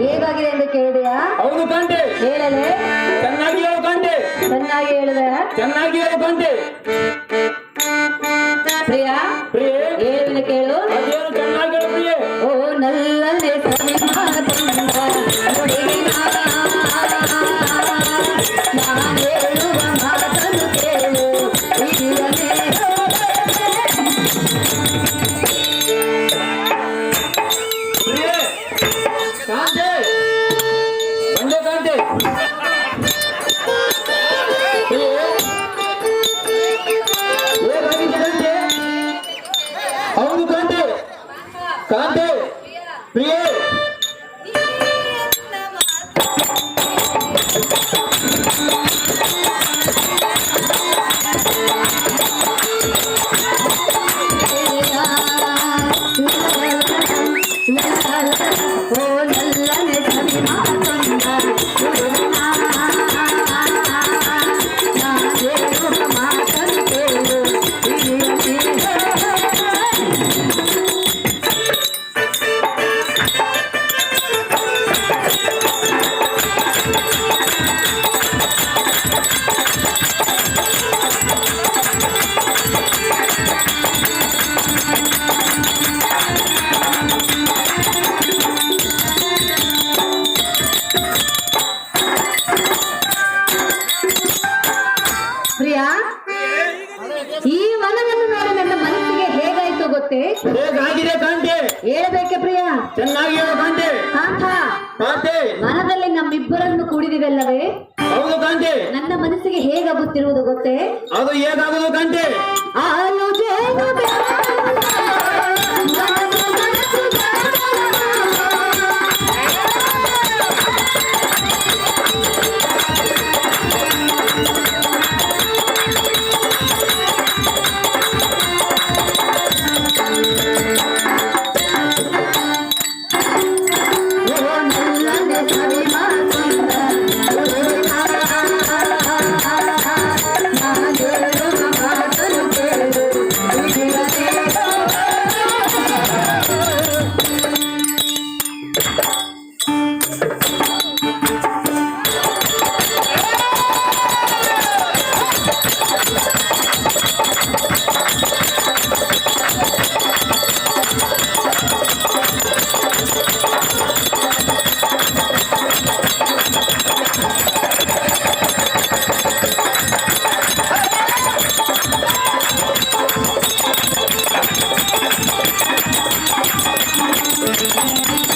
ಹೇಗಾಗಿದೆ ಎಂದು ಕೇಳಿದೆಯಾ? ಹೌದು ಕಾಂಟೆ ಹೇಳಲೆ. ಚೆನ್ನಾಗಿ ಹೇಳು ಕಾಂಟೆ ಚೆನ್ನಾಗಿ ಹೇಳಿದೆ. ಚೆನ್ನಾಗಿ ಹೇಳು ಕಾಂಟೆ ಪ್ರಿಯಾ? ಪ್ರಿಯೆ? శాంతి ప్రియ Oh ಪ್ರಿಯಾ? ಈ ವನವನ್ನು ನೋಡಿ ನನ್ನ ಮನಸ್ಸಿಗೆ ಹೇಗಾಯ್ತು ಗೊತ್ತೇ? ಹೇಗಾಗಿದೆ ಕಾಂತೆ? ಹೇಳ್ಬೇಕೆ ಪ್ರಿಯಾ? ಚೆನ್ನಾಗಿ ಹೇಳು ಕಾಂತ. ಕಾಂಟೆ ಮನದಲ್ಲಿ ನಮ್ಮಿಬ್ಬರನ್ನು ಕೂಡಿದಿವಲ್ಲವೇ? ಹೌದು ಕಾಂತೆ. ನನ್ನ ಮನಸ್ಸಿಗೆ ಹೇಗಾಗುತ್ತಿರುವುದು ಗೊತ್ತೇ? ಅದು ಹೇಗಾಗುದು ಕಾಂತೆ? ಆಲೋಚನೆ Música